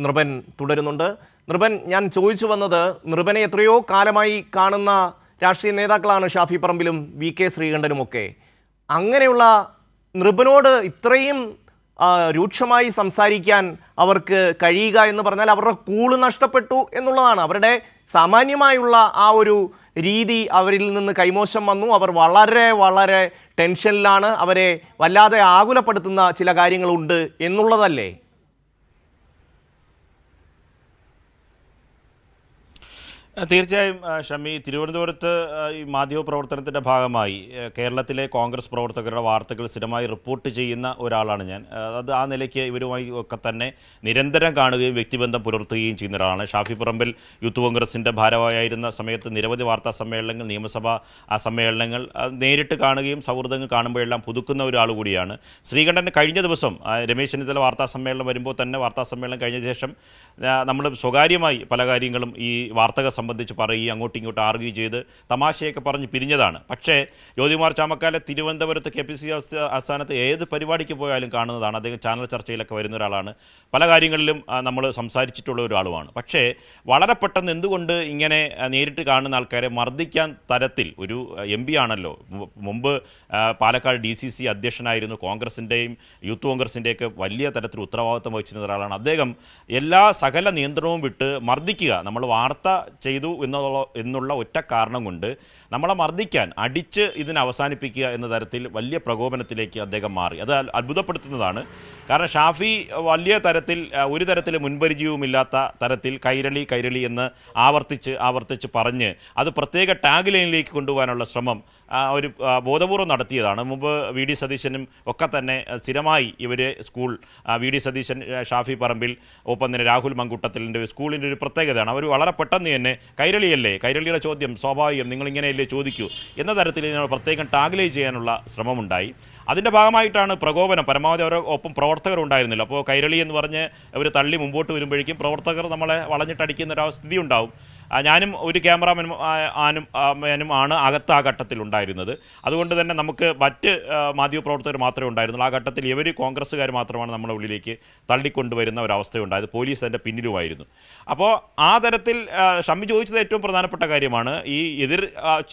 നൃപൻ തുടരുന്നുണ്ട്. നൃപൻ ഞാൻ ചോദിച്ചു വന്നത് നൃപനെ എത്രയോ കാലമായി കാണുന്ന രാഷ്ട്രീയ നേതാക്കളാണ് ഷാഫി പറമ്പിലും വി കെ ശ്രീകണ്ഠനുമൊക്കെ. അങ്ങനെയുള്ള നൃപനോട് ഇത്രയും രൂക്ഷമായി സംസാരിക്കാൻ അവർക്ക് കഴിയുക എന്ന് പറഞ്ഞാൽ അവരുടെ കൂൾ നഷ്ടപ്പെട്ടു എന്നുള്ളതാണ്. അവരുടെ സാമാന്യമായുള്ള ആ ഒരു രീതി അവരിൽ നിന്ന് കൈമോശം വന്നു. അവർ വളരെ വളരെ ടെൻഷനിലാണ്. അവരെ വല്ലാതെ ആകുലപ്പെടുത്തുന്ന ചില കാര്യങ്ങളുണ്ട് എന്നുള്ളതല്ലേ? തീർച്ചയായും ഷമി തിരുവനന്തപുരത്ത് ഈ മാധ്യമ പ്രവർത്തനത്തിന്റെ ഭാഗമായി കേരളത്തിലെ കോൺഗ്രസ് പ്രവർത്തകരുടെ വാർത്തകൾ സ്ഥിരമായി റിപ്പോർട്ട് ചെയ്യുന്ന ഒരാളാണ് ഞാൻ. അത് ആ നിലയ്ക്ക് ഇവരുമായി ഒക്കെ തന്നെ നിരന്തരം കാണുകയും വ്യക്തിബന്ധം പുലർത്തുകയും ചെയ്യുന്ന ഒരാളാണ്. ഷാഫി പറമ്പിൽ യൂത്ത് കോൺഗ്രസിന്റെ ഭാരവാഹിയായിരുന്ന സമയത്ത് നിരവധി വാർത്താ സമ്മേളനങ്ങൾ നിയമസഭാ സമ്മേളനങ്ങൾ നേരിട്ട് കാണുകയും സൗഹൃദങ്ങൾ കാണുമ്പോഴെല്ലാം പുതുക്കുന്ന ഒരാൾ കൂടിയാണ്. ശ്രീകണ്ഠൻ കഴിഞ്ഞ ദിവസം രമേശ് ചെന്നിത്തല വാർത്താ സമ്മേളനം വരുമ്പോൾ തന്നെ വാർത്താ സമ്മേളനം കഴിഞ്ഞ ശേഷം നമ്മൾ സ്വകാര്യമായി പല കാര്യങ്ങളും ഈ വാർത്തകൾ സംബന്ധിച്ച് പറയുകയും അങ്ങോട്ടും ഇങ്ങോട്ടും ആർഗ്യൂ ചെയ്ത് തമാശയൊക്കെ പറഞ്ഞ് പിരിഞ്ഞതാണ്. പക്ഷേ ജ്യോതികുമാർ ചാമക്കാലെ തിരുവനന്തപുരത്ത് കെ പി സി ആസ്ഥാനത്ത് ഏത് പരിപാടിക്ക് പോയാലും കാണുന്നതാണ്. അദ്ദേഹം ചാനൽ ചർച്ചയിലൊക്കെ വരുന്ന ഒരാളാണ്. പല കാര്യങ്ങളിലും നമ്മൾ സംസാരിച്ചിട്ടുള്ള ഒരാളുമാണ്. പക്ഷേ വളരെ പെട്ടെന്ന് എന്തുകൊണ്ട് ഇങ്ങനെ നേരിട്ട് കാണുന്ന ആൾക്കാരെ മർദ്ദിക്കാൻ തരത്തിൽ ഒരു എം പി ആണല്ലോ. മുമ്പ് പാലക്കാട് ഡി സി സി അധ്യക്ഷനായിരുന്നു. കോൺഗ്രസിന്റെയും യൂത്ത് കോൺഗ്രസിന്റെയൊക്കെ വലിയ തരത്തിൽ ഉത്തരവാദിത്വം വഹിച്ചിരുന്ന ഒരാളാണ്. അദ്ദേഹം എല്ലാ സകല നിയന്ത്രണവും വിട്ട് മർദ്ദിക്കുക. നമ്മൾ വാർത്ത ചെയ്തു എന്നുള്ള എന്നുള്ള ഒറ്റ കാരണം കൊണ്ട് നമ്മളെ മർദ്ദിക്കാൻ അടിച്ച് ഇതിനെ അവസാനിപ്പിക്കുക എന്ന തരത്തിൽ വലിയ പ്രകോപനത്തിലേക്ക് അദ്ദേഹം മാറി. അത് അത്ഭുതപ്പെടുത്തുന്നതാണ്. കാരണം ഷാഫി വലിയ തരത്തിൽ ഒരു തരത്തിൽ മുൻപരിചയവുമില്ലാത്ത തരത്തിൽ കൈരളി കൈരളി എന്ന് ആവർത്തിച്ച് ആവർത്തിച്ച് പറഞ്ഞ് അത് പ്രത്യേക ടാഗ് ലൈനിലേക്ക് കൊണ്ടുപോകാനുള്ള ശ്രമം ഒരു ബോധപൂർവം നടത്തിയതാണ്. മുമ്പ് വി. ഡി. സതീശനും ഒക്കെ തന്നെ സ്ഥിരമായി ഇവർ school V. D. Satheesan Shafi Parambil ഒപ്പം തന്നെ രാഹുൽ മങ്കുട്ടത്തിലിന്റെ സ്കൂളിന്റെ ഒരു പ്രത്യേകതയാണ്. അവർ വളരെ പെട്ടെന്ന് തന്നെ കൈരളിയല്ലേ? കൈരളിയുടെ ചോദ്യം സ്വാഭാവികം നിങ്ങളിങ്ങനെയല്ലേ ചോദിക്കൂ? എന്ന തരത്തിൽ ഇതിനെ പ്രത്യേകം ടാഗ്ലൈ ചെയ്യാനുള്ള ശ്രമമുണ്ടായി. അതിന്റെ ഭാഗമായിട്ടാണ് പ്രകോപനം. പരമാവധി അവരെ ഒപ്പം പ്രവർത്തകർ ഉണ്ടായിരുന്നില്ല. അപ്പോൾ കൈരളി എന്ന് പറഞ്ഞ് അവർ തള്ളി മുമ്പോട്ട് വരുമ്പോഴേക്കും പ്രവർത്തകർ നമ്മളെ വളഞ്ഞിട്ടടിക്കുന്ന ഒരു സ്ഥിതി ഉണ്ടാവും. ഞാനും ഒരു ക്യാമറാമാനും ആനും മേനും ആണ് അകത്ത് ആ ഘട്ടത്തിൽ ഉണ്ടായിരുന്നത്. അതുകൊണ്ട് തന്നെ നമുക്ക് മറ്റ് മാധ്യമപ്രവർത്തകർ മാത്രമേ ഉണ്ടായിരുന്നുള്ളൂ. ആ ഘട്ടത്തിൽ ഇവർ കോൺഗ്രസ്സുകാർ മാത്രമാണ് നമ്മുടെ ഉള്ളിലേക്ക് തള്ളിക്കൊണ്ടുവരുന്ന ഒരവസ്ഥയുണ്ടായത് പോലീസ് അതിന്റെ പിന്നിലുമായിരുന്നു. അപ്പോൾ ആ തരത്തിൽ ഷമ്മി ചോദിച്ചത് ഏറ്റവും പ്രധാനപ്പെട്ട കാര്യമാണ് ഈ എതിർ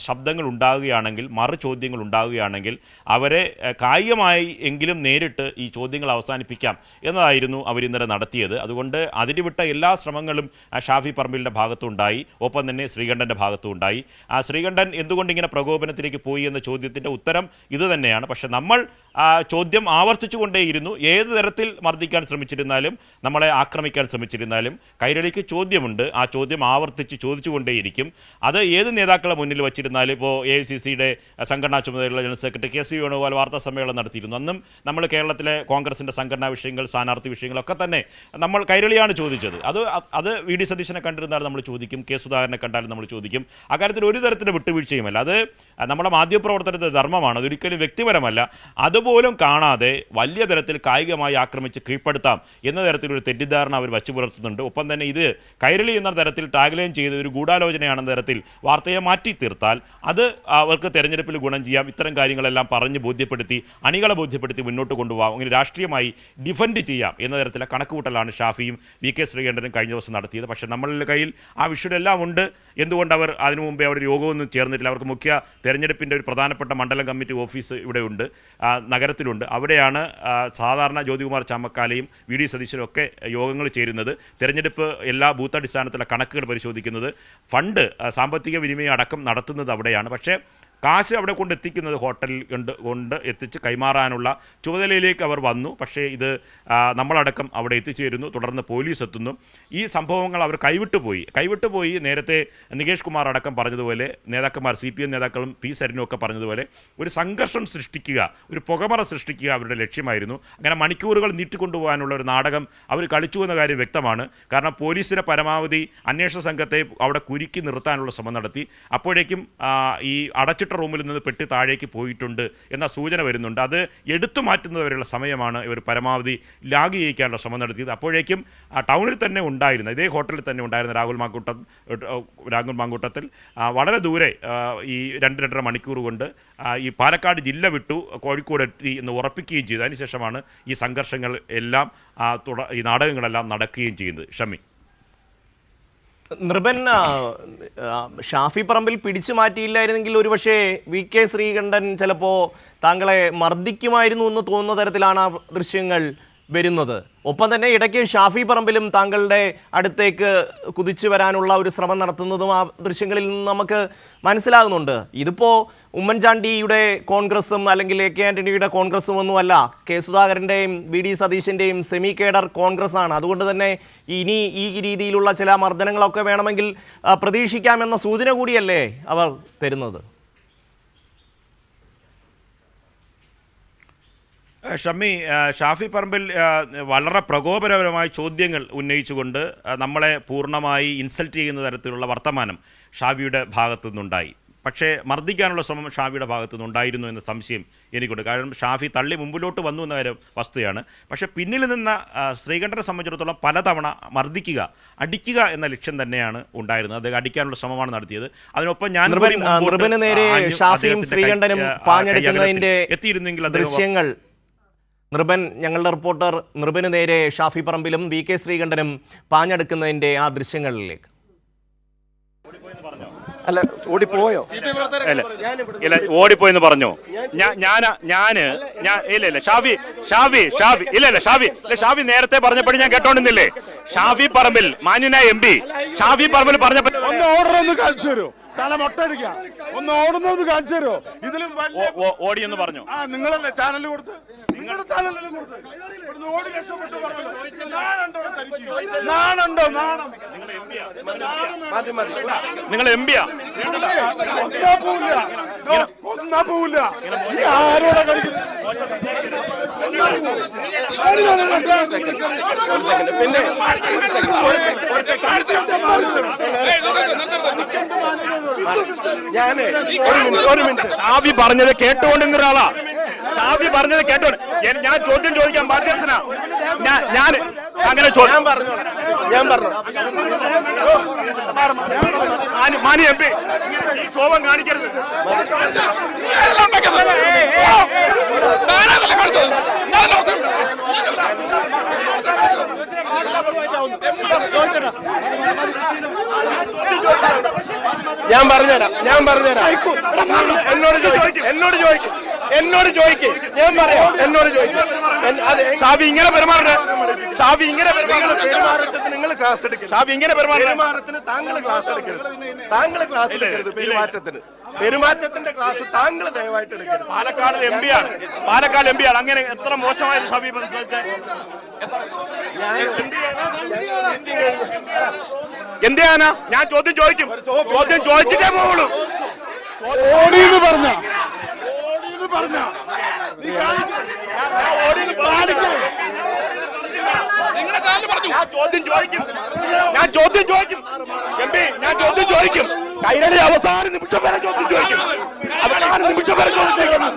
ശബ്ദങ്ങൾ ഉണ്ടാകുകയാണെങ്കിൽ മറു ചോദ്യങ്ങൾ ഉണ്ടാകുകയാണെങ്കിൽ അവരെ കായികമായി എങ്കിലും നേരിട്ട് ഈ ചോദ്യങ്ങൾ അവസാനിപ്പിക്കാം എന്നതായിരുന്നു അവരിന്നലെ നടത്തിയത്. അതുകൊണ്ട് അതിരുവിട്ട എല്ലാ ശ്രമങ്ങളും ഷാഫി പറമ്പിലിന്റെ ഭാഗത്തുണ്ടായി. ഒപ്പം തന്നെ ശ്രീകണ്ഠന്റെ ഭാഗത്തും ഉണ്ടായി. ആ ശ്രീകണ്ഠൻ എന്തുകൊണ്ട് ഇങ്ങനെ പ്രകോപനത്തിലേക്ക് പോയി എന്ന ചോദ്യത്തിന്റെ ഉത്തരം ഇത് തന്നെയാണ്. പക്ഷെ നമ്മൾ ആ ചോദ്യം ആവർത്തിച്ചുകൊണ്ടേയിരുന്നു. ഏത് തരത്തിൽ മർദ്ദിക്കാൻ ശ്രമിച്ചിരുന്നാലും നമ്മളെ ആക്രമിക്കാൻ ശ്രമിച്ചിരുന്നാലും കൈരളിക്ക് ചോദ്യമുണ്ട്. ആ ചോദ്യം ആവർത്തിച്ച് ചോദിച്ചുകൊണ്ടേയിരിക്കും. അത് ഏത് നേതാക്കളെ മുന്നിൽ വച്ചിരുന്നാലും ഇപ്പോൾ എ ഐ സി സിയുടെ സംഘടനാ ചുമതലയുള്ള general secretary K C Venugopal വാർത്താ സമ്മേളനം നടത്തിയിരുന്നു. അന്നും നമ്മൾ കേരളത്തിലെ കോൺഗ്രസിന്റെ സംഘടനാ വിഷയങ്ങൾ സ്ഥാനാർത്ഥി വിഷയങ്ങളൊക്കെ തന്നെ നമ്മൾ കൈരളിയാണ് ചോദിച്ചത്. അത് അത് വി ഡി സതീശനെ കണ്ടിരുന്നാൽ നമ്മൾ ചോദിക്കും കെ സുധാകരനെ കണ്ടാലും നമ്മൾ ചോദിക്കും. അക്കാര്യത്തിൽ ഒരു തരത്തിന്റെ വിട്ടുവീഴ്ചയുമല്ല. അത് നമ്മുടെ മാധ്യമപ്രവർത്തനത്തിന്റെ ധർമ്മമാണ്. അതൊരിക്കലും വ്യക്തിപരമല്ല. അതുപോലും കാണാതെ വലിയ തരത്തിൽ കായികമായി ആക്രമിച്ച് കീഴ്പ്പെടുത്താം എന്ന തരത്തിലൊരു തെറ്റിദ്ധാരണ അവർ വച്ചു പുലർത്തുന്നുണ്ട്. ഒപ്പം തന്നെ ഇത് കൈരളി എന്ന തരത്തിൽ ടാഗ്ലൈൻ ചെയ്ത് ഒരു ഗൂഢാലോചനയാണെന്ന തരത്തിൽ വാർത്തയെ മാറ്റി തീർത്താൽ അത് അവർക്ക് തെരഞ്ഞെടുപ്പിൽ ഗുണം ചെയ്യാം. ഇത്തരം കാര്യങ്ങളെല്ലാം പറഞ്ഞ് ബോധ്യപ്പെടുത്തി അണികളെ ബോധ്യപ്പെടുത്തി മുന്നോട്ട് കൊണ്ടുപോകാം അങ്ങനെ രാഷ്ട്രീയമായി ഡിഫൻഡ് ചെയ്യാം എന്ന തരത്തിലെ കണക്കുകൂട്ടലാണ് ഷാഫിയും വി കെ ശ്രീകണ്ഠനും കഴിഞ്ഞ ദിവസം നടത്തിയത്. പക്ഷേ നമ്മളുടെ കയ്യിൽ ആ വിഷയം എല്ലാം ഉണ്ട് എന്തുകൊണ്ട് അവർ അതിനു മുമ്പേ അവർ യോഗമൊന്നും ചേർന്നിട്ടില്ല? അവർക്ക് മുഖ്യ തെരഞ്ഞെടുപ്പിന്റെ ഒരു പ്രധാനപ്പെട്ട മണ്ഡലം കമ്മിറ്റി ഓഫീസ് ഇവിടെ ഉണ്ട് നഗരത്തിലുണ്ട്. അവിടെയാണ് സാധാരണ ജ്യോതികുമാർ ചാമക്കാലയും വി ഡി സതീശനും ഒക്കെ യോഗങ്ങൾ ചേരുന്നത്. തെരഞ്ഞെടുപ്പ് എല്ലാ ബൂത്ത് അടിസ്ഥാനത്തിലുള്ള കണക്കുകൾ പരിശോധിക്കുന്നത്. ഫണ്ട് സാമ്പത്തിക വിനിമയം അടക്കം നടത്തുന്നത് അവിടെയാണ്. പക്ഷേ കാശ് അവിടെ കൊണ്ട് എത്തിക്കുന്നത് ഹോട്ടലിൽ കൊണ്ട് കൊണ്ട് എത്തിച്ച് കൈമാറാനുള്ള ചുമതലയിലേക്ക് അവർ വന്നു. പക്ഷേ ഇത് നമ്മളടക്കം അവിടെ എത്തിച്ചേരുന്നു. തുടർന്ന് പോലീസ് എത്തുന്നു. ഈ സംഭവങ്ങൾ അവർ കൈവിട്ടു പോയി. കൈവിട്ടു പോയി നേരത്തെ നികേഷ് കുമാർ അടക്കം പറഞ്ഞതുപോലെ നേതാക്കന്മാർ സി പി എം നേതാക്കളും പി സരിനും ഒക്കെ പറഞ്ഞതുപോലെ ഒരു സംഘർഷം സൃഷ്ടിക്കുക ഒരു പുകമറ സൃഷ്ടിക്കുക അവരുടെ ലക്ഷ്യമായിരുന്നു. അങ്ങനെ മണിക്കൂറുകൾ നീട്ടിക്കൊണ്ടുപോകാനുള്ള ഒരു നാടകം അവർ കളിച്ചു എന്ന കാര്യം വ്യക്തമാണ്. കാരണം പോലീസിനെ പരമാവധി അന്വേഷണ സംഘത്തെ അവിടെ കുരുക്കി നിർത്താനുള്ള ശ്രമം നടത്തി. അപ്പോഴേക്കും ഈ അടച്ചിട്ട കമ്പ്യൂട്ടർ റൂമിൽ നിന്ന് പെട്ടി താഴേക്ക് പോയിട്ടുണ്ട് എന്ന സൂചന വരുന്നുണ്ട്. അത് എടുത്തു മാറ്റുന്നവരെയുള്ള സമയമാണ് ഇവർ പരമാവധി ലാഗ് ചെയ്യിക്കാനുള്ള ശ്രമം നടത്തിയത്. അപ്പോഴേക്കും ആ ടൗണിൽ തന്നെ ഉണ്ടായിരുന്ന ഇതേ ഹോട്ടലിൽ തന്നെ ഉണ്ടായിരുന്ന രാഹുൽ മാങ്കൂട്ടം രാഹുൽ മാങ്കൂട്ടത്തിൽ വളരെ ദൂരെ ഈ രണ്ട് രണ്ടര മണിക്കൂർ കൊണ്ട് ഈ പാലക്കാട് ജില്ല വിട്ടു കോഴിക്കോട് എത്തി എന്ന് ഉറപ്പിക്കുകയും ചെയ്തു. അതിനുശേഷമാണ് ഈ സംഘർഷങ്ങൾ എല്ലാം ഈ നാടകങ്ങളെല്ലാം നടക്കുകയും ചെയ്യുന്നത്. ഷമി നൃപൻ ഷാഫി പറമ്പിൽ പിടിച്ചു മാറ്റിയില്ലായിരുന്നെങ്കിൽ ഒരുപക്ഷെ വി കെ ശ്രീകണ്ഠൻ ചിലപ്പോൾ താങ്കളെ മർദ്ദിക്കുമായിരുന്നു എന്ന് തോന്നുന്ന തരത്തിലാണ് ആ ദൃശ്യങ്ങൾ വരുന്നത്. ഒപ്പം തന്നെ ഇടയ്ക്ക് ഷാഫി പറമ്പിലും താങ്കളുടെ അടുത്തേക്ക് കുതിച്ചു വരാനുള്ള ഒരു ശ്രമം നടത്തുന്നതും ആ ദൃശ്യങ്ങളിൽ നിന്ന് നമുക്ക് മനസ്സിലാകുന്നുണ്ട്. ഇതിപ്പോൾ ഉമ്മൻചാണ്ടിയുടെ കോൺഗ്രസും അല്ലെങ്കിൽ എ കെ ആന്റണിയുടെ കോൺഗ്രസും ഒന്നുമല്ല കെ സുധാകരന്റെയും വി ഡി സതീശന്റെയും സെമി കേഡർ കോൺഗ്രസ് ആണ് അതുകൊണ്ട് തന്നെ ഇനി ഈ രീതിയിലുള്ള ചില മർദ്ദനങ്ങളൊക്കെ വേണമെങ്കിൽ പ്രതീക്ഷിക്കാമെന്ന സൂചന കൂടിയല്ലേ അവർ തരുന്നത്? ഷമ്മി ഷാഫി പറമ്പിൽ വളരെ പ്രകോപനപരമായ ചോദ്യങ്ങൾ ഉന്നയിച്ചുകൊണ്ട് നമ്മളെ പൂർണമായി ഇൻസൾട്ട് ചെയ്യുന്ന തരത്തിലുള്ള വർത്തമാനം ഷാഫിയുടെ ഭാഗത്തു നിന്നുണ്ടായി പക്ഷേ മർദ്ദിക്കാനുള്ള ശ്രമം ഷാഫിയുടെ ഭാഗത്തു നിന്നുണ്ടായിരുന്നു എന്ന സംശയം എനിക്കുണ്ട്. കാരണം ഷാഫി തള്ളി മുമ്പിലോട്ട് വന്നു എന്ന കാര്യം വസ്തുതയാണ്. പക്ഷേ പിന്നിൽ നിന്ന ശ്രീകണ്ഠനെ സംബന്ധിച്ചിടത്തോളം പലതവണ മർദ്ദിക്കുക അടിക്കുക എന്ന ലക്ഷ്യം തന്നെയാണ് ഉണ്ടായിരുന്നത്. അദ്ദേഹം അടിക്കാനുള്ള ശ്രമമാണ് നടത്തിയത്. അതിനൊപ്പം ഞാൻ നേരെ എത്തിയിരുന്നെങ്കിൽ ദൃശ്യങ്ങൾ നൃപൻ ഞങ്ങളുടെ റിപ്പോർട്ടർ നൃപന് നേരെ ഷാഫി പറമ്പിലും വി കെ ശ്രീകണ്ഠനും പാഞ്ഞെടുക്കുന്നതിന്റെ ആ ദൃശ്യങ്ങളിലേക്ക് അല്ല ഓടിപ്പോയോ അല്ല ഇല്ല ഓടിപ്പോയെന്ന് പറഞ്ഞു ഞാൻ ഞാൻ ഞാൻ ഞാൻ ഇല്ല ഇല്ല ഷാഫി ഷാഫി ഷാഫി ഇല്ല ഇല്ല ഷാഫി ഇല്ല ഷാഫി നേരത്തെ പറഞ്ഞപ്പോഴും ഞാൻ കേട്ടോണ്ടിരുന്നില്ലേ ഷാഫി പറമ്പിൽ മാന്യനായ എം പി ഷാഫി പറമ്പിൽ പറഞ്ഞപ്പോ ഒന്ന് ഓർഡർ ഒന്ന് കാണിച്ചു തരുമോ തല മൊട്ടടിക്ക ഒന്ന് ഓടുന്നത് കാണിച്ചു തരുമോ ഇതിലും ഓടി ഓടിയെന്ന് പറഞ്ഞു. ആ നിങ്ങളല്ലേ ചാനൽ കൊടുത്ത്? നിങ്ങളുടെ ചാനലല്ലേ കൊടുത്ത്? ഇവിടുന്ന് ഓടി രക്ഷപ്പെട്ടു പറഞ്ഞു. നാണുണ്ടോ? നാണുണ്ടോ? നാണം. നിങ്ങൾ എം പിയാ ഒന്നാ പോവില്ല. ഒന്നാ പോവില്ല. ഈ ആരോടെ പിന്നെ ഞാൻ ഒരു മിനിറ്റ് ഒരു മിനിറ്റ്. ഷാഫി പറഞ്ഞത് കേട്ടുകൊണ്ടിരുന്ന ഒരാളാ ഷാഫി പറഞ്ഞത് കേട്ടോണ്ട്. ഞാൻ- ചോദ്യം ചോദിക്കാൻ ബാധ്യസ്ഥനാ. ഞാൻ ഞാൻ അങ്ങനെ ഞാൻ പറഞ്ഞു ഞാൻ പറഞ്ഞു മാനി എം പി ഈ ക്ഷോഭം കാണിക്കരുത്. ഞാൻ പറഞ്ഞുതരാം ഞാൻ പറഞ്ഞുതരാം. എന്നോട് ചോദിക്കും എന്നോട് ചോദിക്കും. എന്നോട് ചോദിക്ക്. ഞാൻ പറയാം. എന്നോട് ചോദിക്കും. ഷാബി ഇങ്ങനെ പെരുമാറരുത് ഷാബി ഇങ്ങനെ പെരുമാറ്റത്തിന് നിങ്ങൾ ക്ലാസ് എടുക്കരുത്. ഷാബി ഇങ്ങനെ പെരുമാറരുത് പെരുമാറ്റത്തിന് താങ്കൾ ക്ലാസ് എടുക്കരുത്. താങ്കൾ ക്ലാസ് എടുക്കരുത് പെരുമാറ്റത്തിന്. പെരുമാറ്റത്തിന്റെ ക്ലാസ് താങ്കൾ ദയവായിട്ട് എടുക്കരുത്. പാലക്കാട് എം പി ആണ്. പാലക്കാട് എം പി ആണ്. അങ്ങനെ എത്ര മോശമായ ഷാബി? എന്ത് ചെയ്യാനാ ഞാൻ ചോദ്യം ചോദിക്കും. ചോദ്യം ചോദിച്ചിട്ടേ പോവുള്ളൂ. ഓടിയെന്ന് പറഞ്ഞ. ഓടിയെന്ന് പറഞ്ഞ. നീ. ഞാൻ ചോദ്യം ചോദിക്കും. ഞാൻ ചോദ്യം ചോദിക്കും. എം പി ഞാൻ ചോദ്യം ചോദിക്കും. കൈരളി അവസാന നിമിഷം വരെ ചോദ്യം ചോദിക്കും. അവസാന നിമിഷം വരെ ചോദ്യം ചോദിക്കും.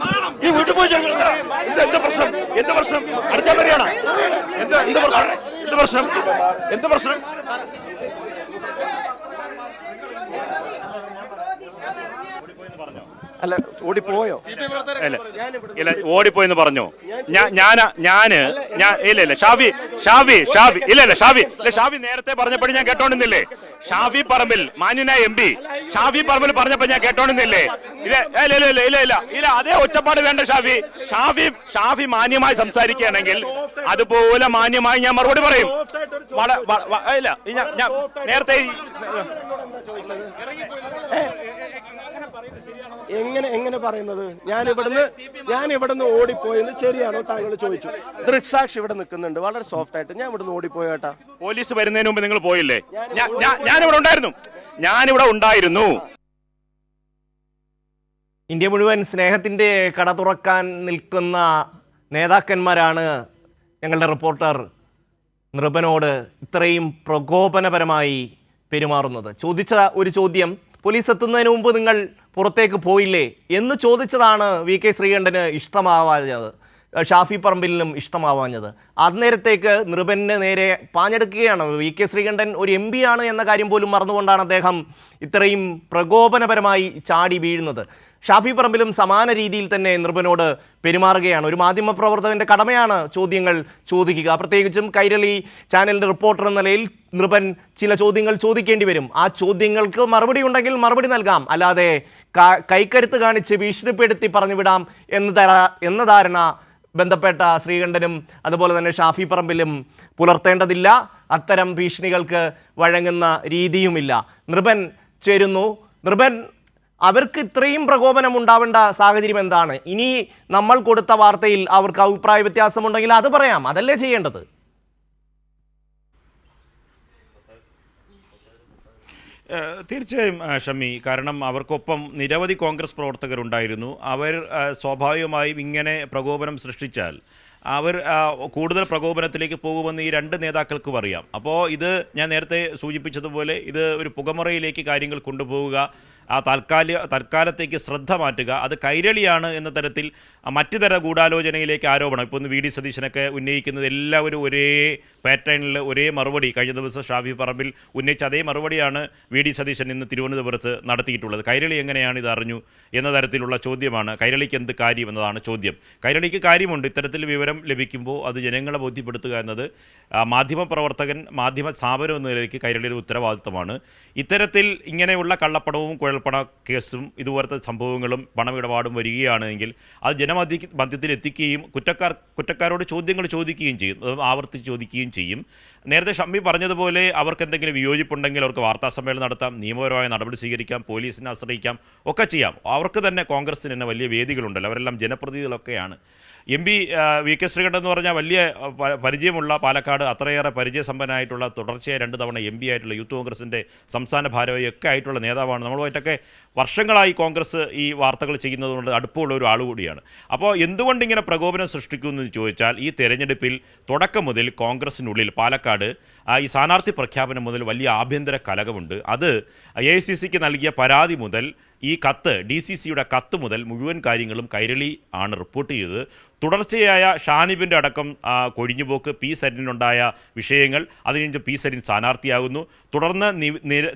ഈ വീട്ടിൽ പോയി ചോദിക്കണം. ഇത് എന്ത് പ്രശ്നം? എന്ത് പ്രശ്നം? അടുത്ത വരികയാണ് എന്ത് എന്ത് പ്രശ്നം? എന്ത് പ്രശ്നം? എന്ത് പ്രശ്നം? അല്ല ഓടിപ്പോയോ? അല്ല ഇല്ല ഓടിപ്പോയെന്ന് പറഞ്ഞു. ഞാൻ ഞാൻ ഞാൻ ഞാൻ ഇല്ല ഇല്ല ഷാഫി ഷാഫി ഷാഫി ഇല്ല ഇല്ല ഷാഫി ഇല്ല ഷാഫി നേരത്തെ പറഞ്ഞപ്പോഴും ഞാൻ കേട്ടോണ്ടിരുന്നില്ലേ? ഷാഫി പറമ്പിൽ മാന്യനായ എം പി ഷാഫി പറമ്പിൽ പറഞ്ഞപ്പോ ഞാൻ കേട്ടോണ്ടിരുന്നില്ലേ? ഇല്ല ഇല്ല ഇല്ല ഇല്ല ഇല്ല ഇല്ല അതേ ഒച്ചപ്പാട് വേണ്ട ഷാഫി. ഷാഫി ഷാഫി മാന്യമായി സംസാരിക്കുകയാണെങ്കിൽ അതുപോലെ മാന്യമായി ഞാൻ മറുപടി പറയും. ഇല്ല ഞാൻ നേരത്തെ എങ്ങനെ എങ്ങനെ പറയുന്നത്? ഞാൻ ഇവിടുന്ന് ഞാൻ ഇവിടുന്ന് ഓടിപ്പോയെന്ന് ശരിയാണോ താങ്കൾ ചോദിച്ചു. ദൃക്സാക്ഷി ഇവിടെ നിൽക്കുന്നുണ്ട്. വളരെ സോഫ്റ്റ് ആയിട്ട്. ഞാൻ ഇവിടുന്ന് ഓടിപ്പോയേട്ടാ പോലീസ് വരുന്നതിന് മുമ്പ് നിങ്ങൾ പോയില്ലേ? ഞാൻ ഞാൻ- ഞാനിവിടെ ഉണ്ടായിരുന്നു. ഞാനിവിടെ ഉണ്ടായിരുന്നു. ഇന്ത്യ മുഴുവൻ സ്നേഹത്തിന്റെ കട തുറക്കാൻ നിൽക്കുന്ന നേതാക്കന്മാരാണ് ഞങ്ങളുടെ റിപ്പോർട്ടർ നൃപനോട് ഇത്രയും പ്രകോപനപരമായി പെരുമാറുന്നത്. ചോദിച്ച ഒരു ചോദ്യം പോലീസ് എത്തുന്നതിന് മുമ്പ് നിങ്ങൾ പുറത്തേക്ക് പോയില്ലേ എന്ന് ചോദിച്ചതാണ് വി കെ ശ്രീകണ്ഠന് ഇഷ്ടമാവാഞ്ഞത് ഷാഫി പറമ്പിലിനും ഇഷ്ടമാവാഞ്ഞത്. അന്നേരത്തേക്ക് നൃപന് നേരെ പാഞ്ഞെടുക്കുകയാണ്. വി കെ ശ്രീകണ്ഠൻ ഒരു എം പി ആണ് എന്ന കാര്യം പോലും മറന്നുകൊണ്ടാണ് അദ്ദേഹം ഇത്രയും പ്രകോപനപരമായി ചാടി വീഴുന്നത്. ഷാഫി പറമ്പിലും സമാന രീതിയിൽ തന്നെ നൃപനോട് പെരുമാറുകയാണ്. ഒരു മാധ്യമപ്രവർത്തകന്റെ കടമയാണ് ചോദ്യങ്ങൾ ചോദിക്കുക. പ്രത്യേകിച്ചും കൈരളി ചാനലിന്റെ റിപ്പോർട്ടർ എന്ന നിലയിൽ നൃപൻ ചില ചോദ്യങ്ങൾ ചോദിക്കേണ്ടി വരും. ആ ചോദ്യങ്ങൾക്ക് മറുപടി ഉണ്ടെങ്കിൽ മറുപടി നൽകാം. അല്ലാതെ കൈക്കരുത്ത് കാണിച്ച് ഭീഷണിപ്പെടുത്തി പറഞ്ഞു വിടാം എന്ന് തര എന്ന ധാരണ ബന്ധപ്പെട്ട ശ്രീകണ്ഠനും അതുപോലെ തന്നെ ഷാഫി പറമ്പിലും പുലർത്തേണ്ടതില്ല. അത്തരം ഭീഷണികൾക്ക് വഴങ്ങുന്ന രീതിയുമില്ല. നൃപൻ ചേരുന്നു. നൃപൻ അവർക്ക് ഇത്രയും പ്രകോപനം ഉണ്ടാവേണ്ട സാഹചര്യം എന്താണ്? ഇനി നമ്മൾ കൊടുത്ത വാർത്തയിൽ അവർക്ക് അഭിപ്രായ വ്യത്യാസമുണ്ടെങ്കിൽ അത് പറയാം. അതല്ലേ ചെയ്യേണ്ടത്? തീർച്ചയായും ഷമി. കാരണം അവർക്കൊപ്പം നിരവധി കോൺഗ്രസ് പ്രവർത്തകരുണ്ടായിരുന്നു. അവർ സ്വാഭാവികമായും ഇങ്ങനെ പ്രകോപനം സൃഷ്ടിച്ചാൽ അവർ കൂടുതൽ പ്രകോപനത്തിലേക്ക് പോകുമെന്ന് ഈ രണ്ട് നേതാക്കൾക്കും അറിയാം. അപ്പോൾ ഇത് ഞാൻ നേരത്തെ സൂചിപ്പിച്ചതുപോലെ ഇത് ഒരു പുകമുറയിലേക്ക് കാര്യങ്ങൾ കൊണ്ടുപോവുക ആ താൽക്കാലിക തൽക്കാലത്തേക്ക് ശ്രദ്ധ മാറ്റുക. അത് കൈരളിയാണ് എന്ന തരത്തിൽ മറ്റു തര ഗൂഢാലോചനയിലേക്ക് ആരോപണം. ഇപ്പോൾ ഒന്ന് വി ഡി സതീശനൊക്കെ ഉന്നയിക്കുന്നത് എല്ലാവരും ഒരേ പാറ്റേണിൽ ഒരേ മറുപടി കഴിഞ്ഞ ദിവസം ഷാഫി പറമ്പിൽ ഉന്നയിച്ച അതേ മറുപടിയാണ് വി ഡി സതീശൻ ഇന്ന് തിരുവനന്തപുരത്ത് നടത്തിയിട്ടുള്ളത്. കൈരളി എങ്ങനെയാണ് ഇത് അറിഞ്ഞു എന്ന തരത്തിലുള്ള ചോദ്യമാണ്. കൈരളിക്ക് എന്ത് കാര്യം എന്നതാണ് ചോദ്യം. കൈരളിക്ക് കാര്യമുണ്ട്. ഇത്തരത്തിൽ വിവരം ലഭിക്കുമ്പോൾ അത് ജനങ്ങളെ ബോധ്യപ്പെടുത്തുക എന്നത് മാധ്യമപ്രവർത്തകൻ മാധ്യമ സ്ഥാപനം എന്ന നിലയ്ക്ക് കൈരളിയുടെ ഉത്തരവാദിത്തമാണ് ഇത്തരത്തിൽ ഇങ്ങനെയുള്ള കള്ളപ്പണവും കുഴൽപ്പണ കേസും ഇതുപോലത്തെ സംഭവങ്ങളും പണമിടപാടും വരികയാണെങ്കിൽ അത് ജനമധ്യ മധ്യത്തിൽ എത്തിക്കുകയും കുറ്റക്കാർ കുറ്റക്കാരോട് ചോദ്യങ്ങൾ ചോദിക്കുകയും ചെയ്യും. ആവർത്തിച്ച് ചോദിക്കുകയും ചെയ്യും. നേരത്തെ ഷമ്മി പറഞ്ഞതുപോലെ അവർക്ക് എന്തെങ്കിലും വിയോജിപ്പുണ്ടെങ്കിൽ അവർക്ക് വാർത്താ സമ്മേളനം നടത്താം നിയമപരമായ നടപടി സ്വീകരിക്കാം പോലീസിനെ ആശ്രയിക്കാം ഒക്കെ ചെയ്യാം. അവർക്ക് തന്നെ കോൺഗ്രസിന് തന്നെ വലിയ വേദികളുണ്ടല്ലോ. അവരെല്ലാം ജനപ്രതിനിധികളൊക്കെയാണ്. M P V K Sreekandan എന്ന് പറഞ്ഞാൽ വലിയ പരിചയമുള്ള പാലക്കാട് അത്രയേറെ പരിചയസമ്പന്നനായിട്ടുള്ള തുടർച്ചയായ രണ്ട് തവണ എം പി ആയിട്ടുള്ള യൂത്ത് കോൺഗ്രസിന്റെ സംസ്ഥാന ഭാരവാഹി ഒക്കെ ആയിട്ടുള്ള നേതാവാണ്. നമ്മളുമായിട്ടൊക്കെ വർഷങ്ങളായി കോൺഗ്രസ് ഈ വാർത്തകൾ ചെയ്യുന്നതുകൊണ്ട് അടുപ്പമുള്ള ഒരു ആളുകൂടിയാണ് അപ്പോൾ എന്തുകൊണ്ട് ഇങ്ങനെ പ്രകോപനം സൃഷ്ടിക്കുമെന്ന് ചോദിച്ചാൽ ഈ തെരഞ്ഞെടുപ്പിൽ തുടക്കം മുതൽ കോൺഗ്രസിനുള്ളിൽ പാലക്കാട് ഈ സ്ഥാനാർത്ഥി പ്രഖ്യാപനം മുതൽ വലിയ ആഭ്യന്തര കലകമുണ്ട് അത് എ ഐ സി സിക്ക് നൽകിയ പരാതി മുതൽ ഈ കത്ത് ഡി സി സിയുടെ കത്ത് മുതൽ മുഴുവൻ കാര്യങ്ങളും കൈരളി ആണ് റിപ്പോർട്ട് ചെയ്തത്. തുടർച്ചയായ ഷാനിബിന്റെ അടക്കം കൊഴിഞ്ഞുപോക്ക് പി സരിനുണ്ടായ വിഷയങ്ങൾ അതിനുശേഷം പി സരിൻ സ്ഥാനാർത്ഥിയാകുന്നു. തുടർന്ന്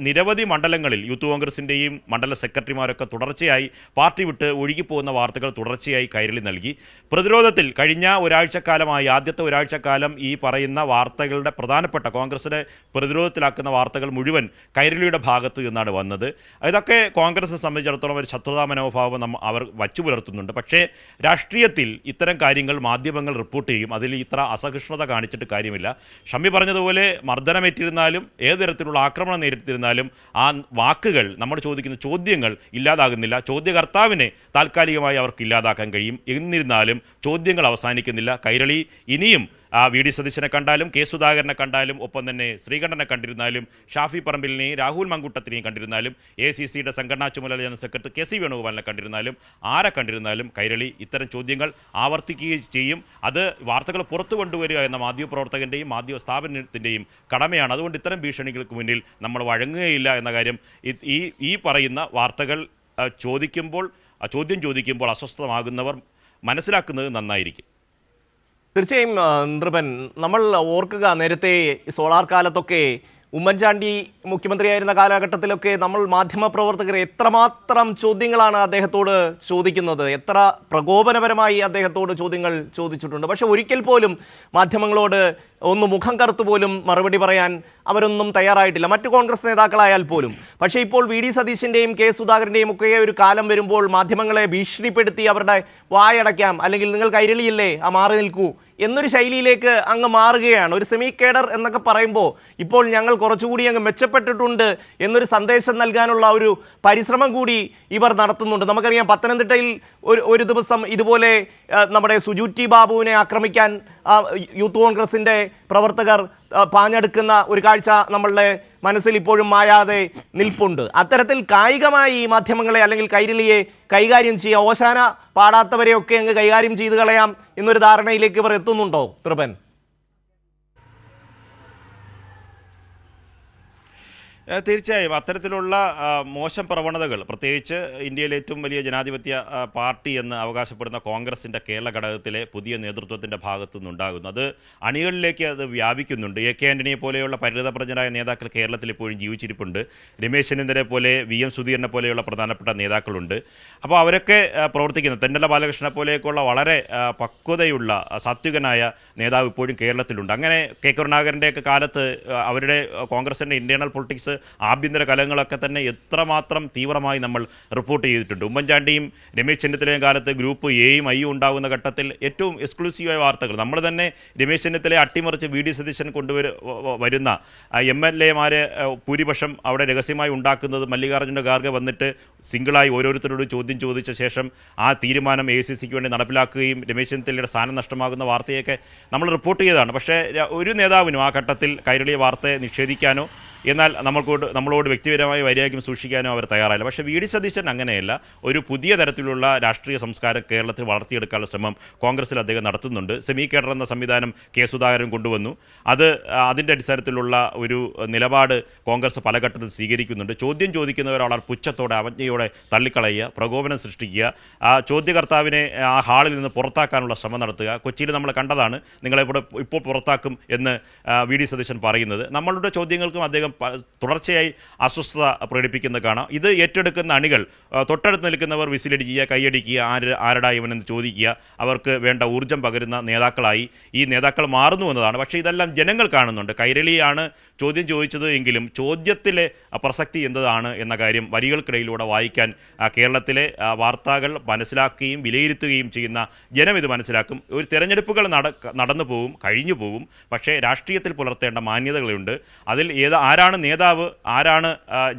നിരവധി മണ്ഡലങ്ങളിൽ യൂത്ത് കോൺഗ്രസിന്റെയും മണ്ഡല സെക്രട്ടറിമാരൊക്കെ തുടർച്ചയായി പാർട്ടി വിട്ട് ഒഴുകിപ്പോകുന്ന വാർത്തകൾ തുടർച്ചയായി കൈരളി നൽകി. പ്രതിരോധത്തിൽ കഴിഞ്ഞ ഒരാഴ്ചക്കാലമായി ആദ്യത്തെ ഒരാഴ്ചക്കാലം ഈ പറയുന്ന വാർത്തകളുടെ പ്രധാനപ്പെട്ട കോൺഗ്രസിനെ പ്രതിരോധത്തിലാക്കുന്ന വാർത്തകൾ മുഴുവൻ കൈരളിയുടെ ഭാഗത്ത് നിന്നാണ് വന്നത്. ഇതൊക്കെ കോൺഗ്രസിനെ സംബന്ധിച്ചിടത്തോളം ഒരു ശത്രുതാ മനോഭാവം അവർ വച്ചു പുലർത്തുന്നുണ്ട് പക്ഷേ രാഷ്ട്രീയത്തിൽ ഇത്തരം കാര്യങ്ങൾ മാധ്യമങ്ങൾ റിപ്പോർട്ട് ചെയ്യും. അതിൽ ഇത്ര അസഹിഷ്ണുത കാണിച്ചിട്ട് കാര്യമില്ല. ഷമ്മി പറഞ്ഞതുപോലെ മർദ്ദനമേറ്റിരുന്നാലും ഏത് തരത്തിലുള്ള ആക്രമണം നേരിട്ടിരുന്നാലും ആ വാക്കുകൾ നമ്മൾ ചോദിക്കുന്ന ചോദ്യങ്ങൾ ഇല്ലാതാകുന്നില്ല. ചോദ്യകർത്താവിനെ താൽക്കാലികമായി അവർക്ക് ഇല്ലാതാക്കാൻ കഴിയും. എന്നിരുന്നാലും ചോദ്യങ്ങൾ അവസാനിക്കുന്നില്ല. കൈരളി ഇനിയും ആ വി ഡി സതീശനെ കണ്ടാലും കെ സുധാകരനെ കണ്ടാലും ഒപ്പം തന്നെ ശ്രീകണ്ഠനെ കണ്ടിരുന്നാലും ഷാഫി പറമ്പിലിനെയും രാഹുൽ മങ്കുട്ടത്തിനെയും കണ്ടിരുന്നാലും എ സി സിയുടെ സംഘടനാ ചുമതല ജനറൽ സെക്രട്ടറി കെ സി വേണുഗോപാലിനെ കണ്ടിരുന്നാലും ആരെ കണ്ടിരുന്നാലും കൈരളി ഇത്തരം ചോദ്യങ്ങൾ ആവർത്തിക്കുകയും ചെയ്യും. അത് വാർത്തകൾ പുറത്തു കൊണ്ടുവരിക എന്ന മാധ്യമപ്രവർത്തകന്റെയും മാധ്യമ സ്ഥാപനത്തിന്റെയും കടമയാണ്. അതുകൊണ്ട് ഇത്തരം ഭീഷണികൾക്ക് മുന്നിൽ നമ്മൾ വഴങ്ങുകയില്ല എന്ന കാര്യം ഈ ഈ പറയുന്ന വാർത്തകൾ ചോദിക്കുമ്പോൾ ചോദ്യം ചോദിക്കുമ്പോൾ അസ്വസ്ഥമാകുന്നവർ മനസ്സിലാക്കുന്നത് നന്നായിരിക്കും. തീർച്ചയായും നൃപൻ നമ്മൾ ഓർക്കുക നേരത്തെ സോളാർ കാലത്തൊക്കെ ഉമ്മൻചാണ്ടി മുഖ്യമന്ത്രിയായിരുന്ന കാലഘട്ടത്തിലൊക്കെ നമ്മൾ മാധ്യമപ്രവർത്തകർ എത്രമാത്രം ചോദ്യങ്ങളാണ് അദ്ദേഹത്തോട് ചോദിക്കുന്നത്. എത്ര പ്രകോപനപരമായി അദ്ദേഹത്തോട് ചോദ്യങ്ങൾ ചോദിച്ചിട്ടുണ്ട്. പക്ഷെ ഒരിക്കൽ പോലും മാധ്യമങ്ങളോട് ഒന്ന് മുഖം കറുത്തു പോലും മറുപടി പറയാൻ അവരൊന്നും തയ്യാറായിട്ടില്ല. മറ്റു കോൺഗ്രസ് നേതാക്കളായാൽ പോലും. പക്ഷേ ഇപ്പോൾ വി ഡി സതീശിന്റെയും കെ സുധാകരന്റെയും ഒക്കെ ഒരു കാലം വരുമ്പോൾ മാധ്യമങ്ങളെ ഭീഷണിപ്പെടുത്തി അവരുടെ വായടയ്ക്കാം. അല്ലെങ്കിൽ നിങ്ങൾ കൈരളിയില്ലേ? ആ മാറി നിൽക്കൂ. എന്നൊരു ശൈലിയിലേക്ക് അങ്ങ് മാറുകയാണ്. ഒരു സെമി കേഡർ എന്നൊക്കെ പറയുമ്പോൾ ഇപ്പോൾ ഞങ്ങൾ കുറച്ചുകൂടി അങ്ങ് മെച്ചപ്പെട്ടിട്ടുണ്ട് എന്നൊരു സന്ദേശം നൽകാനുള്ള ഒരു പരിശ്രമം കൂടി ഇവർ നടത്തുന്നുണ്ട്. നമുക്കറിയാം പത്തനംതിട്ടയിൽ ഒരു ഒരു ദിവസം ഇതുപോലെ നമ്മുടെ സുജൂറ്റി ബാബുവിനെ ആക്രമിക്കാൻ യൂത്ത് കോൺഗ്രസിന്റെ പ്രവർത്തകർ പാഞ്ഞെടുക്കുന്ന ഒരു കാഴ്ച നമ്മളുടെ മനസ്സിൽ ഇപ്പോഴും മായാതെ നിൽപ്പുണ്ട്. അത്തരത്തിൽ കായികമായി ഈ മാധ്യമങ്ങളെ അല്ലെങ്കിൽ കൈരളിയെ കൈകാര്യം ചെയ്യാം ഓശാന പാടാത്തവരെയൊക്കെ അങ്ങ് കൈകാര്യം ചെയ്ത് കളയാം എന്നൊരു ധാരണയിലേക്ക് ഇവർ എത്തുന്നുണ്ടോ തൃപൻ തീർച്ചയായും അത്തരത്തിലുള്ള മോശം പ്രവണതകൾ പ്രത്യേകിച്ച് ഇന്ത്യയിലെ ഏറ്റവും വലിയ ജനാധിപത്യ പാർട്ടി എന്ന് അവകാശപ്പെടുന്ന കോൺഗ്രസിന്റെ കേരള ഘടകത്തിലെ പുതിയ നേതൃത്വത്തിന്റെ ഭാഗത്തു നിന്നുണ്ടാകുന്നു അത് അണികളിലേക്ക് അത് വ്യാപിക്കുന്നുണ്ട്. എ കെ ആന്റണിയെ പോലെയുള്ള പരിണിതപ്രജ്ഞരായ നേതാക്കൾ കേരളത്തിൽ ഇപ്പോഴും ജീവിച്ചിരിപ്പുണ്ട്. രമേശ് ചെന്നിത്തലയെ പോലെ വി എം സുധീരനെ പോലെയുള്ള പ്രധാനപ്പെട്ട നേതാക്കളുണ്ട്. അപ്പോൾ അവരൊക്കെ പ്രവർത്തിക്കുന്നു പ്രവർത്തിക്കുന്ന. തെന്നല ബാലകൃഷ്ണനെ പോലെയൊക്കെയുള്ള വളരെ പക്വതയുള്ള സാത്വികനായ നേതാവ് ഇപ്പോഴും കേരളത്തിലുണ്ട്. അങ്ങനെ കെ കരുണാകരന്റെയൊക്കെ കാലത്ത് അവരുടെ കോൺഗ്രസിന്റെ ഇന്റേർണൽ പൊളിറ്റിക്സ് ആഭ്യന്തര കലങ്ങളൊക്കെ തന്നെ എത്രമാത്രം തീവ്രമായി നമ്മൾ റിപ്പോർട്ട് ചെയ്തിട്ടുണ്ട്. ഉമ്മൻചാണ്ടിയും രമേശ് ചെന്നിത്തലയും കാലത്ത് ഗ്രൂപ്പ് എയും ഐയും ഉണ്ടാകുന്ന ഘട്ടത്തിൽ ഏറ്റവും എക്സ്ക്ലൂസീവായ വാർത്തകൾ. നമ്മൾ തന്നെ രമേശ് ചെന്നിത്തലയെ അട്ടിമറിച്ച് വി ഡി സതീശൻ കൊണ്ടുവര വരുന്ന എം എൽ എമാരെ ഭൂരിപക്ഷം അവിടെ രഹസ്യമായി ഉണ്ടാക്കുന്നത് മല്ലികാർജുന ഖാർഗെ വന്നിട്ട് സിംഗിളായി ഓരോരുത്തരോട് ചോദ്യം ചോദിച്ച ശേഷം ആ തീരുമാനം എ സി സിക്ക് വേണ്ടി നടപ്പിലാക്കുകയും രമേശ് ചെന്നിത്തലയുടെ സ്ഥാനം നഷ്ടമാകുന്ന വാർത്തയൊക്കെ നമ്മൾ റിപ്പോർട്ട് ചെയ്തതാണ്. പക്ഷേ ഒരു നേതാവിനും ആ ഘട്ടത്തിൽ കൈരളിയ വാർത്തയെ നിഷേധിക്കാനോ എന്നാൽ നമ്മൾക്കോട് നമ്മളോട് വ്യക്തിപരമായ വൈരാഗ്യം സൂക്ഷിക്കാനോ അവർ തയ്യാറായില്ല. പക്ഷേ വി ഡി സതീശൻ അങ്ങനെയല്ല. ഒരു പുതിയ തരത്തിലുള്ള രാഷ്ട്രീയ സംസ്കാരം കേരളത്തിൽ വളർത്തിയെടുക്കാനുള്ള ശ്രമം കോൺഗ്രസിൽ അദ്ദേഹം നടത്തുന്നുണ്ട്. സെമി കേഡർ എന്ന സംവിധാനം കെ സുധാകരൻ കൊണ്ടുവന്നു. അത് അതിന്റെ അടിസ്ഥാനത്തിലുള്ള ഒരു നിലപാട് കോൺഗ്രസ് പല ഘട്ടത്തിൽ സ്വീകരിക്കുന്നുണ്ട്. ചോദ്യം ചോദിക്കുന്നവർ വളരെ പുച്ഛത്തോടെ അവജ്ഞയോടെ തള്ളിക്കളയുക പ്രകോപനം സൃഷ്ടിക്കുക ആ ചോദ്യകർത്താവിനെ ആ ഹാളിൽ നിന്ന് പുറത്താക്കാനുള്ള ശ്രമം നടത്തുക. കൊച്ചിയിൽ നമ്മൾ കണ്ടതാണ് നിങ്ങളെ ഇവിടെ ഇപ്പോൾ പുറത്താക്കും എന്ന് വി ഡി സതീശൻ പറയുന്നത്. നമ്മളുടെ ചോദ്യങ്ങൾക്കും അദ്ദേഹം പ- തുടർച്ചയായി അസ്വസ്ഥത പ്രകടിപ്പിക്കുന്നത് കാണാം. ഇത് ഏറ്റെടുക്കുന്ന അണികൾ തൊട്ടടുത്ത് നിൽക്കുന്നവർ വിസിലടിക്കുക കൈയടിക്കുക ആര് ആരടാ ഇവനെന്ന് ചോദിക്കുക. അവർക്ക് വേണ്ട ഊർജം പകരുന്ന നേതാക്കളായി ഈ നേതാക്കൾ മാറുന്നു എന്നതാണ്. പക്ഷേ ഇതെല്ലാം ജനങ്ങൾ കാണുന്നുണ്ട്. കൈരളിയാണ് ചോദ്യം ചോദിച്ചത് എങ്കിലും ചോദ്യത്തിലെ പ്രസക്തി എന്താണ് എന്ന കാര്യം വരികൾക്കിടയിലൂടെ വായിക്കാൻ കേരളത്തിലെ വാർത്തകൾ മനസ്സിലാക്കുകയും വിലയിരുത്തുകയും ചെയ്യുന്ന ജനം ഇത് മനസ്സിലാക്കും. ഒരു തിരഞ്ഞെടുപ്പുകൾ നട നടന്നു പോകും കഴിഞ്ഞു പോകും പക്ഷേ രാഷ്ട്രീയത്തിൽ പുലർത്തേണ്ട മാന്യതകളുണ്ട്. അതിൽ ഏത് ആരാണ് നേതാവ് ആരാണ്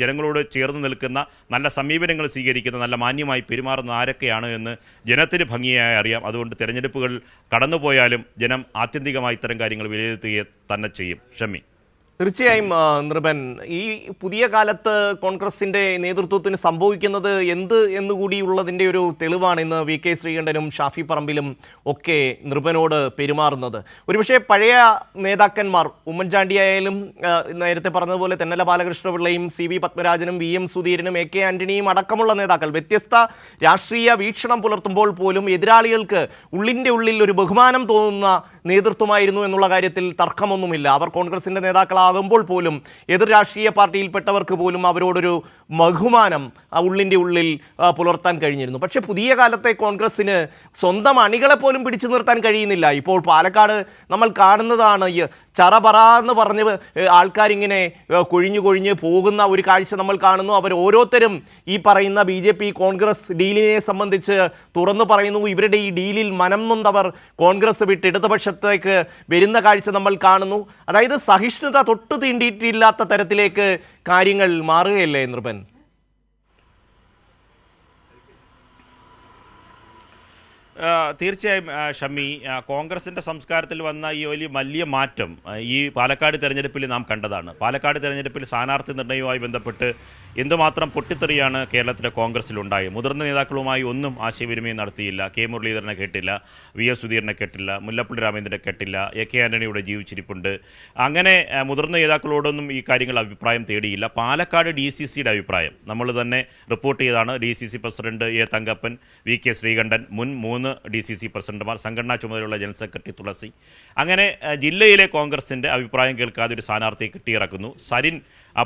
ജനങ്ങളോട് ചേർന്ന് നിൽക്കുന്ന നല്ല സമീപനങ്ങൾ സ്വീകരിക്കുന്ന നല്ല മാന്യമായി പെരുമാറുന്ന ആരൊക്കെയാണ് എന്ന് ജനത്തിന് ഭംഗിയായി അറിയാം. അതുകൊണ്ട് തിരഞ്ഞെടുപ്പുകൾ കടന്നുപോയാലും ജനം ആത്യന്തികമായി ഇത്തരം കാര്യങ്ങൾ വിലയിരുത്തുകയെ തന്നെ ചെയ്യും. ഷമി തീർച്ചയായും നൃപൻ ഈ പുതിയ കാലത്ത് കോൺഗ്രസിന്റെ നേതൃത്വത്തിന് സംഭവിക്കുന്നത് എന്ത് എന്നുകൂടിയുള്ളതിന്റെ ഒരു തെളിവാണ് ഇന്ന് വി കെ ശ്രീകണ്ഠനും ഷാഫി പറമ്പിലും ഒക്കെ നൃപനോട് പെരുമാറുന്നത്. ഒരുപക്ഷെ പഴയ നേതാക്കന്മാർ ഉമ്മൻചാണ്ടി ആയാലും നേരത്തെ പറഞ്ഞതുപോലെ തെന്നല ബാലകൃഷ്ണപിള്ളയും സി വി പത്മരാജനും വി എം സുധീരനും എ കെ ആന്റണിയും അടക്കമുള്ള നേതാക്കൾ വ്യത്യസ്ത രാഷ്ട്രീയ വീക്ഷണം പുലർത്തുമ്പോൾ പോലും എതിരാളികൾക്ക് ഉള്ളിന്റെ ഉള്ളിൽ ഒരു ബഹുമാനം തോന്നുന്ന നേതൃത്വമായിരുന്നു എന്നുള്ള കാര്യത്തിൽ തർക്കമൊന്നുമില്ല. അവർ കോൺഗ്രസിന്റെ നേതാക്കളാകുമ്പോൾ പോലും എതിർ രാഷ്ട്രീയ പാർട്ടിയിൽപ്പെട്ടവർക്ക് പോലും അവരോടൊരു ബഹുമാനം ഉള്ളിന്റെ ഉള്ളിൽ പുലർത്താൻ കഴിഞ്ഞിരുന്നു. പക്ഷേ പുതിയ കാലത്തെ കോൺഗ്രസ്സിന് സ്വന്തം അണികളെ പോലും പിടിച്ചു നിർത്താൻ കഴിയുന്നില്ല. ഇപ്പോൾ പാലക്കാട് നമ്മൾ കാണുന്നതാണ് ചറപറ എന്ന് പറഞ്ഞ് ആൾക്കാരിങ്ങനെ കൊഴിഞ്ഞു കൊഴിഞ്ഞ് പോകുന്ന ഒരു കാഴ്ച നമ്മൾ കാണുന്നു. അവർ ഓരോരുത്തരും ഈ പറയുന്ന ബി ജെ പി കോൺഗ്രസ് ഡീലിനെ സംബന്ധിച്ച് തുറന്നു പറയുന്നു. ഇവരുടെ ഈ ഡീലിൽ മനം നൊന്തവർ കോൺഗ്രസ് വിട്ട് ഇടതുപക്ഷത്തേക്ക് വരുന്ന കാഴ്ച നമ്മൾ കാണുന്നു. അതായത് സഹിഷ്ണുത തൊട്ടു തീണ്ടിയിട്ടില്ലാത്ത തരത്തിലേക്ക് കാര്യങ്ങൾ മാറുകയല്ലേ നൃപൻ? തീർച്ചയായും ഷമി കോൺഗ്രസിന്റെ സംസ്കാരത്തിൽ വന്ന ഈ വലിയ വലിയ മാറ്റം ഈ പാലക്കാട് തെരഞ്ഞെടുപ്പിൽ നാം കണ്ടതാണ്. പാലക്കാട് തെരഞ്ഞെടുപ്പിൽ സ്ഥാനാർത്ഥി നിർണയവുമായി ബന്ധപ്പെട്ട് എന്തുമാത്രം പൊട്ടിത്തെറിയാണ് കേരളത്തിലെ കോൺഗ്രസിലുണ്ടായത്? മുതിർന്ന നേതാക്കളുമായി ഒന്നും ആശയവിനിമയം നടത്തിയില്ല. കെ മുരളീധരനെ കേട്ടില്ല വി എസ് സുധീരനെ കേട്ടില്ല മുല്ലപ്പള്ളി രാമേന്ദ്രനെ കേട്ടില്ല എ കെ ആന്റണിയുടെ ജീവിച്ചിരിപ്പുണ്ട്. അങ്ങനെ മുതിർന്ന നേതാക്കളോടൊന്നും ഈ കാര്യങ്ങൾ അഭിപ്രായം തേടിയില്ല. പാലക്കാട് ഡി സി സിയുടെ അഭിപ്രായം. നമ്മൾ തന്നെ റിപ്പോർട്ട് ചെയ്താണ് D C C president A Thankappan V K Sreekandan മുൻ മൂന്ന് ഡി സി സി പ്രസിഡന്റുമാർ സംഘടനാ ചുമതലയുള്ള ജനറൽ സെക്രട്ടറി തുളസി. അങ്ങനെ ജില്ലയിലെ കോൺഗ്രസിന്റെ അഭിപ്രായം കേൾക്കാതെ ഒരു സ്ഥാനാർത്ഥിയെ കിട്ടിയിറക്കുന്നു. സരിൻ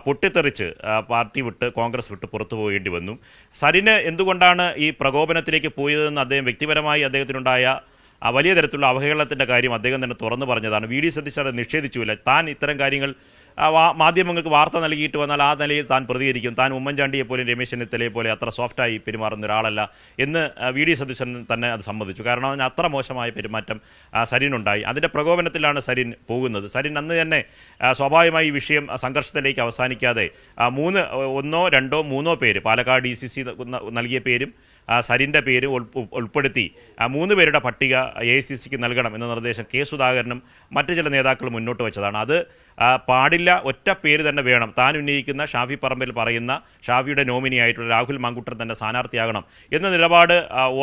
പൊട്ടിത്തെറിച്ച് പാർട്ടി വിട്ട് കോൺഗ്രസ് വിട്ട് പുറത്തു പോകേണ്ടി വന്നു. സരിന് എന്തുകൊണ്ടാണ് ഈ പ്രകോപനത്തിലേക്ക് പോയതെന്ന് അദ്ദേഹം വ്യക്തിപരമായി അദ്ദേഹത്തിനുണ്ടായ വലിയ തരത്തിലുള്ള അവഹേളനത്തിന്റെ കാര്യം അദ്ദേഹം തന്നെ തുറന്നു പറഞ്ഞതാണ്. വി ഡി സതീശ് അത് നിഷേധിച്ചുമില്ല താൻ ഇത്തരം കാര്യങ്ങൾ മാധ്യമങ്ങൾക്ക് വാർത്ത നൽകിയിട്ട് വന്നാൽ ആ നിലയിൽ താൻ പ്രതികരിക്കും. താൻ ഉമ്മൻചാണ്ടിയെ പോലും രമേശ് ചെന്നിത്തലയെ പോലെ അത്ര സോഫ്റ്റായി പെരുമാറുന്ന ഒരാളല്ല എന്ന് വി. ഡി. സതീശൻ തന്നെ അത് സമ്മതിച്ചു. കാരണം അതിന് അത്ര മോശമായ പെരുമാറ്റം സരിനുണ്ടായി. അതിന്റെ പ്രകോപനത്തിലാണ് സരിൻ പോകുന്നത്. സരിൻ അന്ന് തന്നെ സ്വാഭാവികമായി ഈ വിഷയം സംഘർഷത്തിലേക്ക് അവസാനിക്കാതെ മൂന്ന് ഒന്നോ രണ്ടോ മൂന്നോ പേര് പാലക്കാട് ഡി സി സി നൽകിയ പേരും സരിന്റെ പേര് ഉൾപ്പ- ഉൾപ്പെടുത്തി മൂന്ന് പേരുടെ പട്ടിക എ ഐ സി സിക്ക് നൽകണം എന്ന നിർദ്ദേശം കെ സുധാകരനും മറ്റു ചില നേതാക്കളും മുന്നോട്ട് വെച്ചതാണ്. അത് പാടില്ല ഒറ്റ പേര് തന്നെ വേണം. താൻ ഉന്നയിക്കുന്ന ഷാഫി പറമ്പിൽ പറയുന്ന ഷാഫിയുടെ നോമിനി ആയിട്ടുള്ള രാഹുൽ മാങ്കുട്ടൻ തന്നെ സ്ഥാനാർത്ഥിയാകണം എന്ന നിലപാട്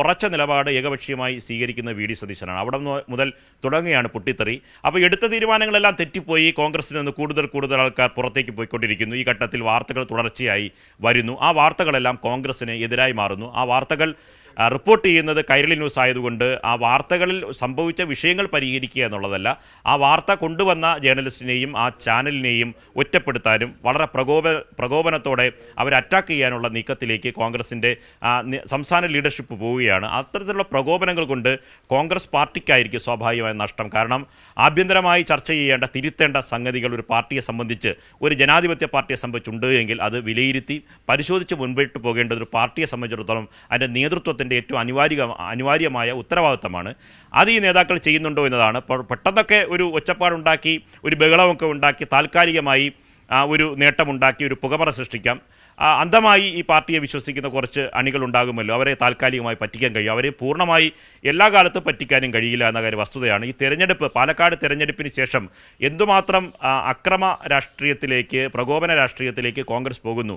ഉറച്ച നിലപാട് ഏകപക്ഷീയമായി സ്വീകരിക്കുന്ന വി ഡി സതീശനാണ്. അവിടെ മുതൽ തുടങ്ങുകയാണ് പൊട്ടിത്തെറി. അപ്പോൾ എടുത്ത തീരുമാനങ്ങളെല്ലാം തെറ്റിപ്പോയി. കോൺഗ്രസിൽ നിന്ന് കൂടുതൽ കൂടുതൽ ആൾക്കാർ പുറത്തേക്ക് പോയിക്കൊണ്ടിരിക്കുന്നു. ഈ ഘട്ടത്തിൽ വാർത്തകൾ തുടർച്ചയായി വരുന്നു. ആ വാർത്തകളെല്ലാം കോൺഗ്രസിന് എതിരായി മാറുന്നു. ആ വാർത്തകൾ റിപ്പോർട്ട് ചെയ്യുന്നത് കൈരളി ന്യൂസ് ആയതുകൊണ്ട് ആ വാർത്തകളിൽ സംഭവിച്ച വിഷയങ്ങൾ പരിഹരിക്കുക എന്നുള്ളതല്ല ആ വാർത്ത കൊണ്ടുവന്ന ജേർണലിസ്റ്റിനെയും ആ ചാനലിനെയും ഒറ്റപ്പെടുത്താനും വളരെ പ്രകോപ പ്രകോപനത്തോടെ അവരെ അറ്റാക്ക് ചെയ്യാനുള്ള നീക്കത്തിലേക്ക് കോൺഗ്രസിന്റെ സംസ്ഥാന ലീഡർഷിപ്പ് പോവുകയാണ്. അത്തരത്തിലുള്ള പ്രകോപനങ്ങൾ കൊണ്ട് കോൺഗ്രസ് പാർട്ടിക്കായിരിക്കും സ്വാഭാവികമായ നഷ്ടം. കാരണം ആഭ്യന്തരമായി ചർച്ച ചെയ്യേണ്ട തിരുത്തേണ്ട സംഗതികൾ ഒരു പാർട്ടിയെ സംബന്ധിച്ച് ഒരു ജനാധിപത്യ പാർട്ടിയെ സംബന്ധിച്ചുണ്ട് എങ്കിൽ അത് വിലയിരുത്തി പരിശോധിച്ച് മുൻപോട്ട് പോകേണ്ടത് ഒരു പാർട്ടിയെ സംബന്ധിച്ചിടത്തോളം അതിന്റെ നേതൃത്വത്തിന്റെ ഏറ്റവും അനിവാര്യ അനിവാര്യമായ ഉത്തരവാദിത്തമാണ്. അത് ഈ നേതാക്കൾ ചെയ്യുന്നുണ്ടോ എന്നതാണ്. പെട്ടെന്നൊക്കെ ഒരു ഒച്ചപ്പാടുണ്ടാക്കി ഒരു ബഹളമൊക്കെ ഉണ്ടാക്കി താൽക്കാലികമായി ഒരു നേട്ടമുണ്ടാക്കി ഒരു പുകമറ സൃഷ്ടിക്കാം. അന്ധമായി ഈ പാർട്ടിയെ വിശ്വസിക്കുന്ന കുറച്ച് അണികൾ ഉണ്ടാകുമല്ലോ. അവരെ താൽക്കാലികമായി പറ്റിക്കാൻ കഴിയും. അവരെ പൂർണമായി എല്ലാ കാലത്തും പറ്റിക്കാനും കഴിയില്ല എന്ന കാര്യം വസ്തുതയാണ്. ഈ തെരഞ്ഞെടുപ്പ് പാലക്കാട് തെരഞ്ഞെടുപ്പിന് ശേഷം എന്തുമാത്രം അക്രമ രാഷ്ട്രീയത്തിലേക്ക് പ്രകോപന രാഷ്ട്രീയത്തിലേക്ക് കോൺഗ്രസ് പോകുന്നു?